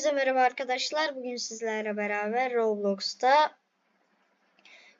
Hepinize merhaba arkadaşlar. Bugün sizlerle beraber Roblox'ta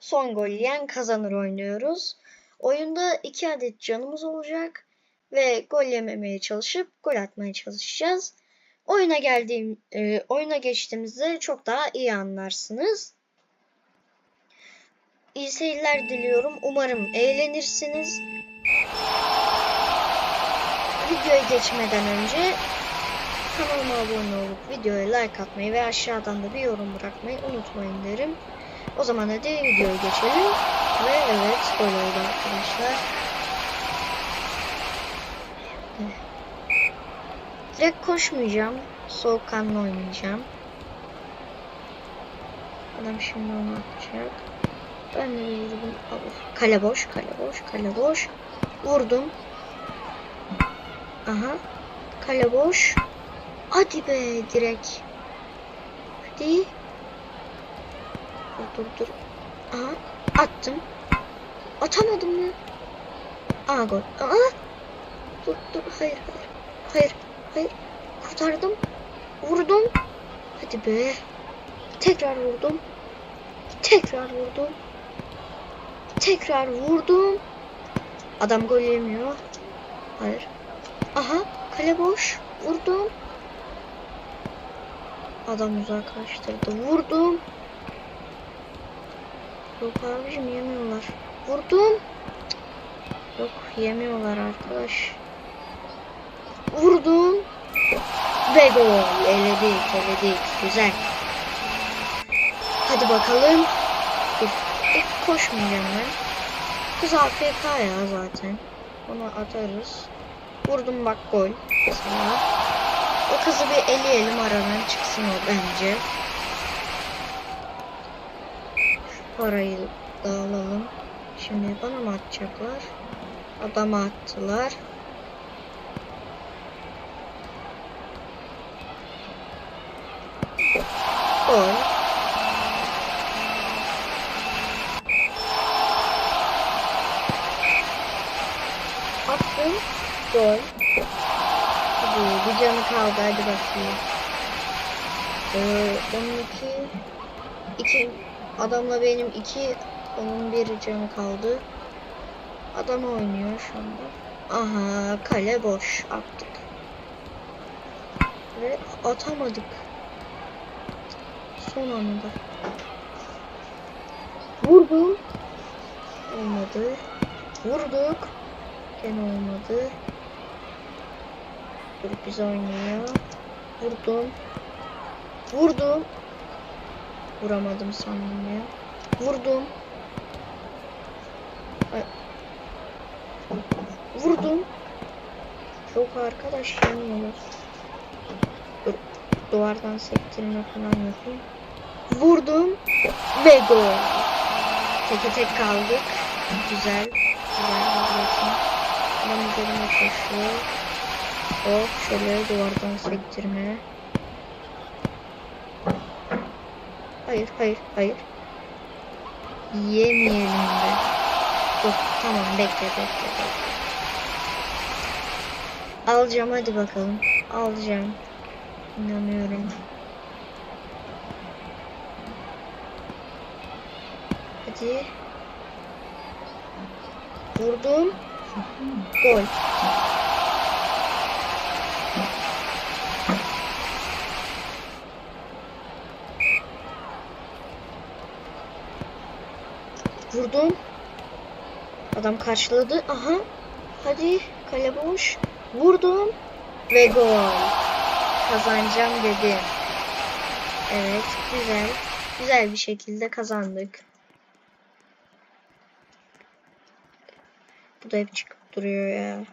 son gol yiyen kazanır oynuyoruz. Oyunda iki adet canımız olacak ve gol yememeye çalışıp gol atmaya çalışacağız. Oyuna geldiğim e, oyuna geçtiğimizde çok daha iyi anlarsınız. İyi seyirler diliyorum. Umarım eğlenirsiniz. Videoya geçmeden önce Kanalıma abone olup videoya like atmayı ve aşağıdan da bir yorum bırakmayı unutmayın derim. O zaman hadi videoya geçelim. Ve evet gol oldu arkadaşlar. Direkt koşmayacağım. Soğukkanlı oynayacağım. Adam şimdi onu atacak. Ben de vurdum. Kale boş, kale boş, kale boş. Vurdum. Aha. Kale boş. Hadi be direkt. Hadi. Dur dur dur. Aha attım. Atamadım ya. Aa gol. Aa. Dur dur hayır hayır. Hayır hayır. Kurtardım. Vurdum. Hadi be. Tekrar vurdum. Tekrar vurdum. Tekrar vurdum. Adam gol yemiyor. Hayır. Aha kale boş. Vurdum. Adam uzaklaştırdı. Vurdum. Yok abicim yemiyorlar. Vurdum. Yok yemiyorlar arkadaş. Vurdum. Ve gol. Eledik eledik. Güzel. Hadi bakalım. Dur. İlk koşmayacağım ben. Kız AFK ya zaten. Onu atarız. Vurdum bak gol. Mesela. O kızı bir eleyelim aradan çıksın o bence. Şu parayı da alalım. Şimdi bana mı atacaklar? Adama attılar. Gol. Attım. Gol. Hadi bir canı kaldı hadi bakayım. Ee, onun iki, iki adamla benim iki onun bir canı kaldı. Adam oynuyor şu anda. Aha kale boş attık. Ve atamadık. Son anda. Vurdum. Olmadı. Vurduk. Gene olmadı. Biz oynuyor. Vurdum. Vurdum. Vuramadım sandım ya. Vurdum. Vurdum. Yok arkadaş yanıyorlar. Dur. Duvardan sektirme falan yapayım. Vurdum. Ve gol. Teke tek kaldık. Güzel. Güzel. Bakayım. Adam üzerime koşuyor. Hop şöyle duvardan sektirme. Hayır hayır hayır. Yemeyelim de. Dur tamam bekle bekle bekle. Alacağım hadi bakalım. Alacağım. İnanıyorum. Hadi. Vurdum. Gol. Vurdum. Adam karşıladı. Aha. Hadi kale boş. Vurdum. Ve gol. Kazanacağım dedi. Evet güzel. Güzel bir şekilde kazandık. Bu da hep çıkıp duruyor ya.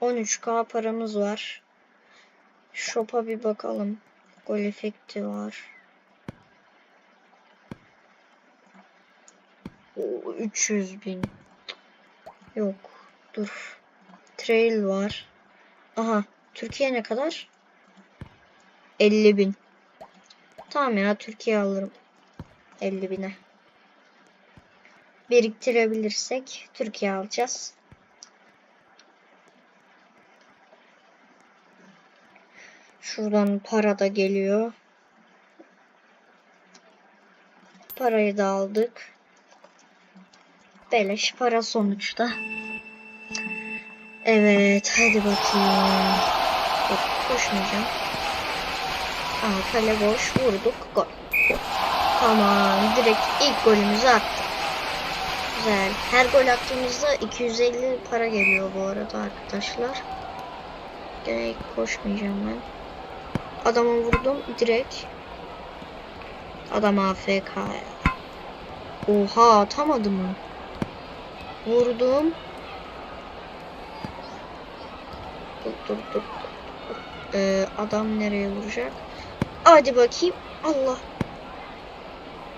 13k paramız var. Shop'a bir bakalım. Gol efekti var. O 300 bin. Yok. Dur. Trail var. Aha. Türkiye ne kadar? 50 bin. Tamam ya Türkiye alırım. 50 bine. Biriktirebilirsek Türkiye alacağız. Şuradan para da geliyor. Parayı da aldık. Beleş para sonuçta. Evet hadi bakayım. Dur koşmayacağım. Aa, kale boş vurduk gol. Tamam direkt ilk golümüzü attık. Güzel. Her gol attığımızda 250 para geliyor bu arada arkadaşlar. Gene koşmayacağım ben. Adama vurdum direkt. Adam AFK ya. Oha atamadı mı? Vurdum. Dur dur dur. Ee, adam nereye vuracak? Hadi bakayım. Allah.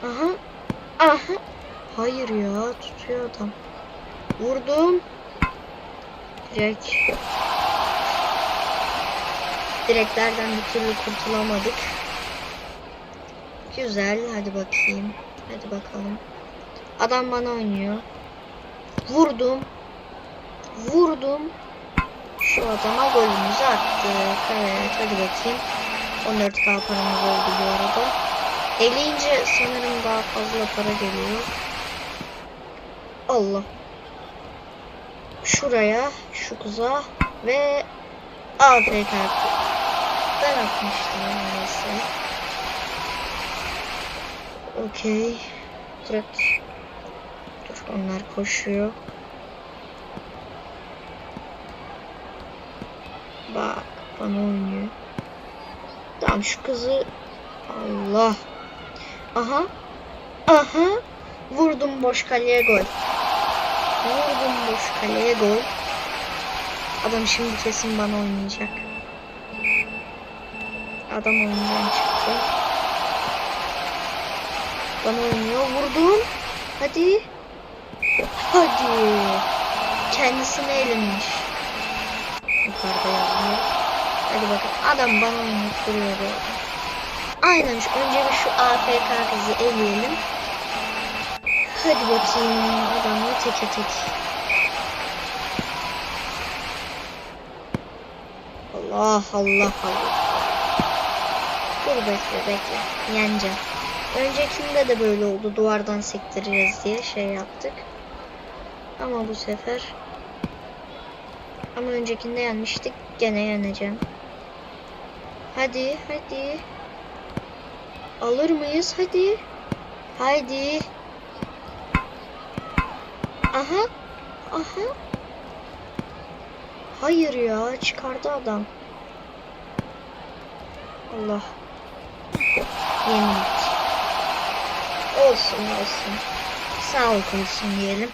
Aha. Aha. Hayır ya tutuyor adam. Vurdum. Direkt. Direklerden bir türlü kurtulamadık. Güzel. Hadi bakayım. Hadi bakalım. Adam bana oynuyor. Vurdum. Vurdum. Şu adama golümüzü attık. Evet hadi bakayım. 14k paramız oldu bu arada. Eleyince sanırım daha fazla para geliyor. Allah. Şuraya, şu kıza ve AFK. Ben atmıştım neyse. Okey. Direkt. Onlar koşuyor. Bak bana oynuyor. Tamam şu kızı Allah. Aha. Aha. Vurdum boş kaleye gol. Vurdum boş kaleye gol. Adam şimdi kesin bana oynayacak. Adam oyundan çıktı. Bana oynuyor. Vurdum. Hadi. Hadi. Kendisine elinmiş. Yukarıda yazıyor. Hadi bakın. Adam bana oynayıp. Aynen şu önce bir şu AFK kızı eleyelim. Hadi bakayım adamla teke tek. Allah Allah Allah. Dur bekle bekle. Yeneceğim. Öncekinde de böyle oldu. Duvardan sektireceğiz diye şey yaptık. Ama bu sefer ama öncekinde yenmiştik. Gene yeneceğim. Hadi hadi. Alır mıyız? Hadi. Haydi. Aha. Aha. Hayır ya. Çıkardı adam. Allah. Yenildik. Olsun olsun. Sağlık olsun diyelim.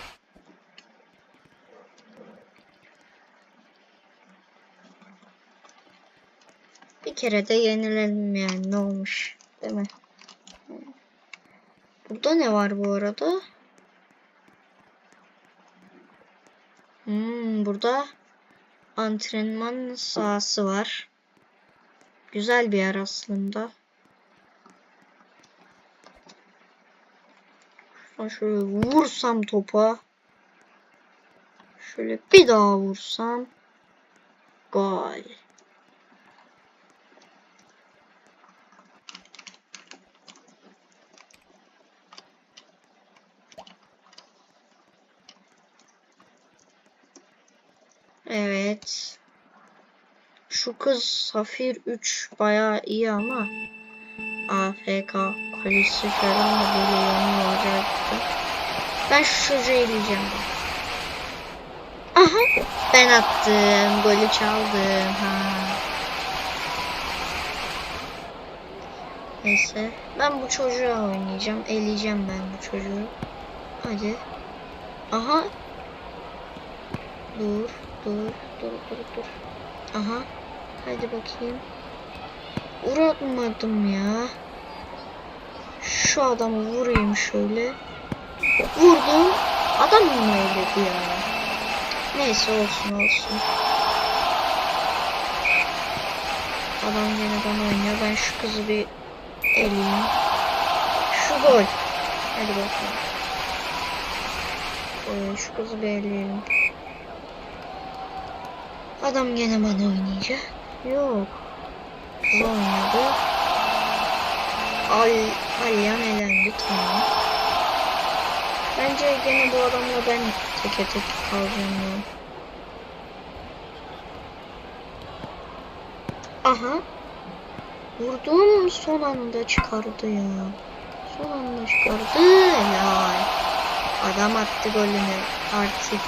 Bir kere de yenilelim ne olmuş değil mi? Burada ne var bu arada? Hmm, burada antrenman sahası var. Güzel bir yer aslında. Şöyle vursam topa. Şöyle bir daha vursam. Gol. Evet. Şu kız Safir 3 bayağı iyi ama AFK kalesi falan da böyle yanıyor acayip. Ben şu çocuğu eleyeceğim. Aha ben attım. Golü çaldım. Ha. Neyse. Ben bu çocuğa oynayacağım. Eleyeceğim ben bu çocuğu. Hadi. Aha. Dur. Dur. Dur. Dur. Dur. Aha. Hadi bakayım. Uğratmadım ya. Şu adamı vurayım şöyle. Vurdum. Adam mı öyledi ya? Neyse olsun olsun. Adam yine bana oynuyor. Ben şu kızı bir eleyeyim. Şu gol. Hadi bakalım. Ee, şu kızı bir eleyelim. Adam gene bana oynayacak. Yok. hızlı oynadı. Al, Alyan elendi tamam. Bence gene bu adamla ben teke tek kalacağım ya. Aha. Vurdum son anda çıkardı ya. Son anda çıkardı. Helal. Adam attı golünü. Artık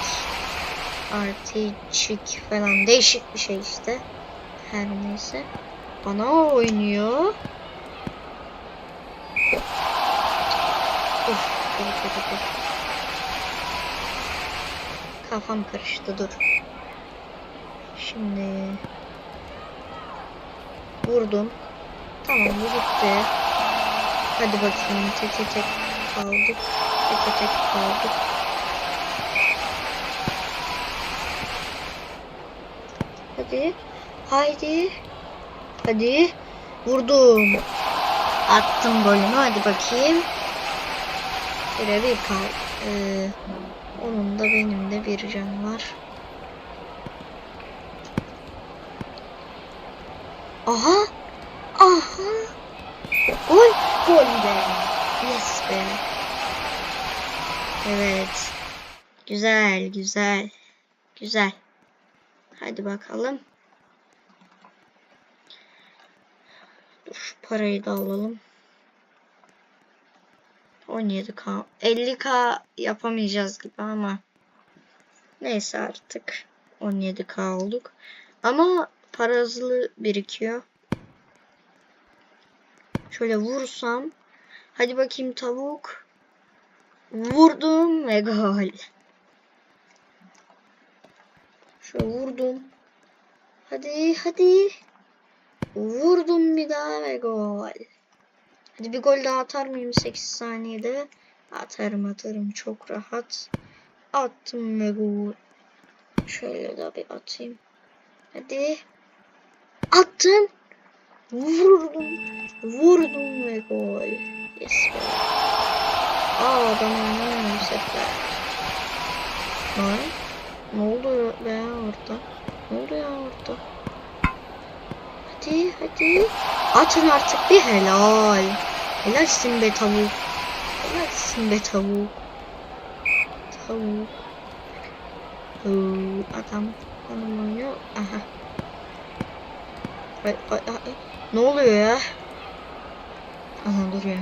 Artiçik falan değişik bir şey işte. Her neyse. Bana oynuyor. Dur. Kafam karıştı dur. Şimdi vurdum. Tamam bu gitti. Hadi bakayım teke tek kaldık. Teke tek kaldık. Hadi. Haydi. Hadi. Vurdum. Attım golümü. Hadi bakayım. Bire bir kal. Ee, onun da benim de bir can var. Aha. Aha. Gol. Gol be. Yes be. Evet. Güzel, güzel. Güzel. Hadi bakalım. Dur şu parayı da alalım. 17k. 50k yapamayacağız gibi ama. Neyse artık. 17k olduk. Ama para hızlı birikiyor. Şöyle vursam. Hadi bakayım tavuk. Vurdum ve gol. Şöyle vurdum. Hadi hadi. Vurdum bir daha ve gol. Hadi bir gol daha atar mıyım 8 saniyede? Atarım atarım çok rahat. Attım ve gol. Şöyle de bir atayım. Hadi. Attım. Vurdum. Vurdum ve gol. Yes. Aa adam oynamıyor bu sefer. Ne oldu be orada? Ne oldu ya orada? Hadi hadi. Atın artık bir helal. Helalsin be tavuk. Helalsin be tavuk. Tavuk. Oo, adam oynuyor. Aha. Ay, ay, ay. Ne oluyor ya? Aha dur ya.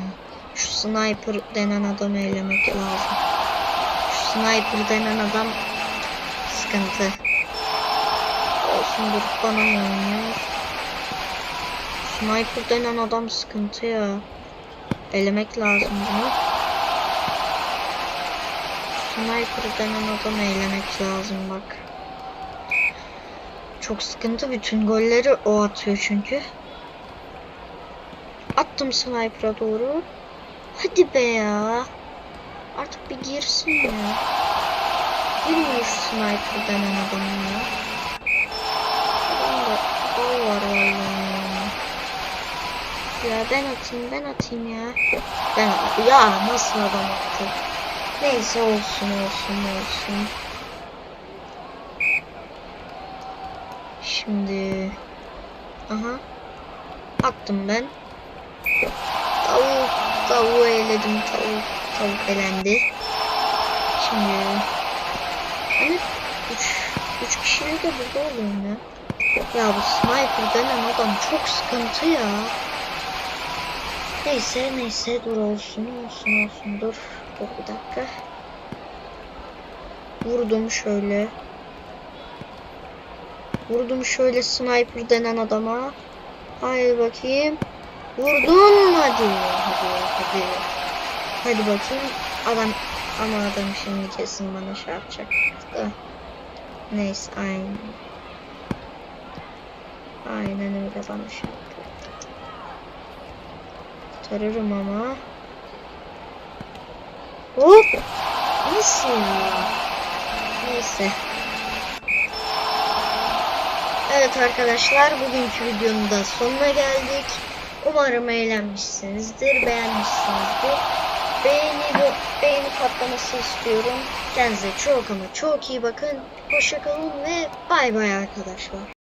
Şu sniper denen adamı elemek lazım. Şu sniper denen adam sıkıntı. Olsun dur bana oynuyor? Sniper denen adam sıkıntı ya. Elemek lazım bunu. Sniper denen adamı elemek lazım bak. Çok sıkıntı bütün golleri o atıyor çünkü. Attım sniper'a doğru. Hadi be ya. Artık bir girsin ya. Girmiyor şu sniper denen adamın ya. Adamda gol var vallahi. Ya ben atayım ben atayım ya. Ben ya nasıl adam attı? Neyse olsun olsun olsun. Şimdi aha attım ben. Tavuk tavuğu eledim tavuk tavuk elendi. Şimdi hani üç, üç kişiyle de burada oluyorum ya. Ya bu sniper denen adam çok sıkıntı ya. Neyse neyse dur olsun olsun olsun dur. Dur bir dakika. Vurdum şöyle. Vurdum şöyle sniper denen adama. Haydi bakayım. Vurdum hadi. Hadi hadi. Hadi bakayım. Adam ama adam şimdi kesin bana şey yapacak da. Neyse aynen. Aynen öyle bana şey yapıyor. Tararım ama. Hop. Nasıl ya? Neyse. Evet arkadaşlar bugünkü videonun da sonuna geldik. Umarım eğlenmişsinizdir, beğenmişsinizdir. Beğeni, beğeni patlaması istiyorum. Kendinize çok ama çok iyi bakın. Hoşçakalın ve bay bay arkadaşlar.